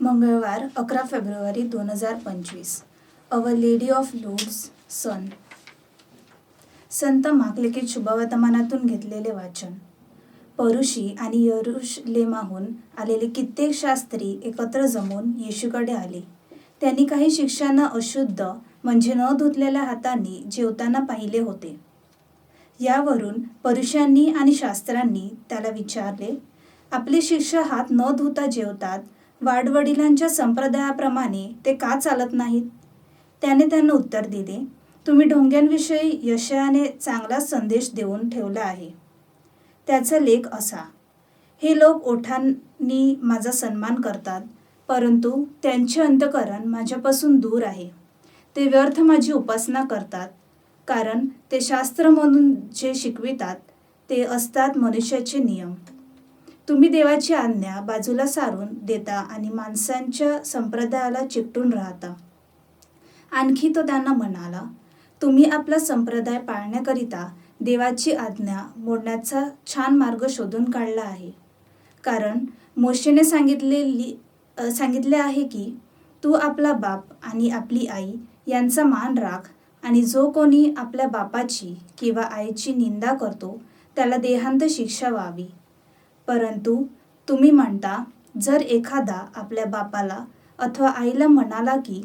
मंगळवार अकरा फेब्रुवारी दोन हजार पंचवीस. अवर लेडी ऑफ लूड्स सन. संत माकलिकीत शुभवर्तमानातून घेतलेले वाचन. परुषी आणि यरुशलेमाहून आलेले कित्येक शास्त्री एकत्र जमून येशूकडे आले. त्यांनी काही शिक्षांना अशुद्ध म्हणजे न धुतलेल्या हातांनी जेवताना पाहिले होते. यावरून परुषांनी आणि शास्त्रांनी त्याला विचारले आपले शिष्य हात न धुता जेवतात वाडवडिलांच्या संप्रदायाप्रमाणे ते का चालत नाहीत? त्याने त्यांना उत्तर दिले तुम्ही ढोंग्यांविषयी यशयाने चांगला संदेश देऊन ठेवला आहे. त्याचा लेख असा हे लोक ओठांनी माझा सन्मान करतात परंतु त्यांचे अंतकरण माझ्यापासून दूर आहे. ते व्यर्थ माझी उपासना करतात कारण ते शास्त्र म्हणून जे शिकवितात ते असतात मनुष्याचे नियम. तुम्ही देवाची आज्ञा बाजूला सारून देता आणि माणसांच्या संप्रदायाला चिकटून राहता. आणखी तो त्यांना म्हणाला तुम्ही आपला संप्रदाय पाळण्याकरिता देवाची आज्ञा मोडण्याचा छान मार्ग शोधून काढला आहे. कारण मोशेने सांगितलेली सांगितले आहे की तू आपला बाप आणि आपली आई यांचा मान राख आणि जो कोणी आपल्या बापाची किंवा आईची निंदा करतो त्याला देहांत शिक्षा व्हावी. परंतु तुम्ही म्हणता जर एखादा आपल्या बापाला अथवा आईला म्हणाला की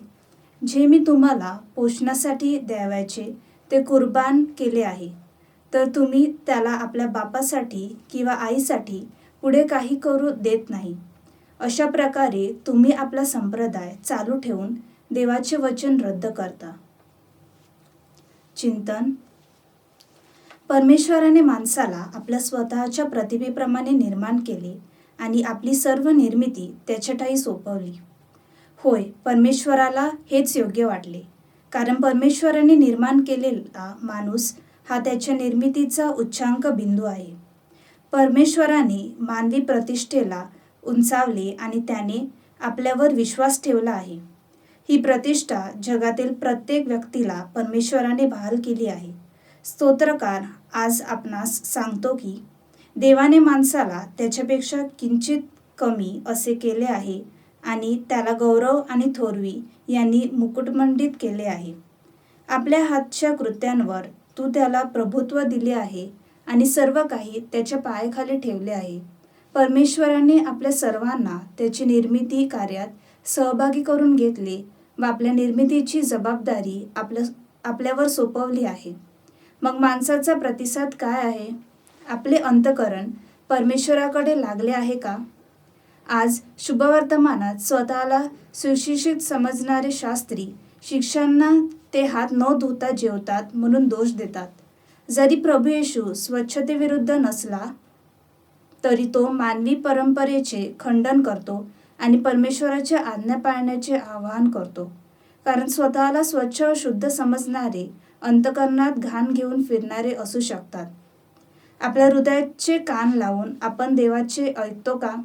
जे मी तुम्हाला पोषणासाठी द्यावायचे ते कुर्बान केले आहे तर तुम्ही त्याला आपल्या बापासाठी किंवा आईसाठी पुढे काही करू देत नाही. अशा प्रकारे तुम्ही आपला संप्रदाय चालू ठेवून देवाचे वचन रद्द करता. चिंतन परमेश्वराने माणसाला आपल्या स्वतःच्या प्रतिभेप्रमाणे निर्माण केले आणि आपली सर्व निर्मिती त्याच्याठाई सोपवली. होय परमेश्वराला हेच योग्य वाटले. कारण परमेश्वराने निर्माण केलेला माणूस हा त्याच्या निर्मितीचा उच्चांक बिंदू आहे. परमेश्वराने मानवी प्रतिष्ठेला उंचावले आणि त्याने आपल्यावर विश्वास ठेवला आहे. ही प्रतिष्ठा जगातील प्रत्येक व्यक्तीला परमेश्वराने बहाल केली आहे. स्तोत्रकार आज आपणास सांगतो की देवाने माणसाला त्याच्यापेक्षा किंचित कमी असे केले आहे आणि त्याला गौरव आणि थोरवी यांनी मुकुटमंडित केले आहे. आपल्या हातच्या कृत्यांवर तू त्याला प्रभुत्व दिले आहे आणि सर्व काही त्याच्या पायाखाली ठेवले आहे. परमेश्वराने आपल्या सर्वांना त्याची निर्मिती कार्यात सहभागी करून घेतले व आपल्या निर्मितीची जबाबदारी आपल्या आपल्यावर सोपवली आहे. मग माणसाचा प्रतिसाद काय आहे? आपले अंतकरण परमेश्वराकडे लागले आहे का? आज शुभवर्तमानात स्वतःला सुशिक्षित समजणारे शास्त्री शिक्षांना ते हात न धुता जेवतात म्हणून दोष देतात. जरी प्रभू येशू स्वच्छतेविरुद्ध नसला तरी तो मानवी परंपरेचे खंडन करतो आणि परमेश्वराच्या आज्ञा पाळण्याचे आवाहन करतो. कारण स्वतःला स्वच्छ व शुद्ध समजणारे अंतकरणात घाण घेऊन फिरणारे असू शकतात. आपल्या हृदयाचे कान लावून आपण देवाचे ऐकतो का?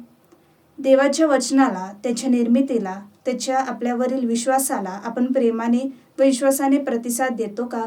देवाच्या वचनाला त्याच्या निर्मितीला त्याच्या आपल्यावरील विश्वासाला आपण प्रेमाने व विश्वासाने प्रतिसाद देतो का?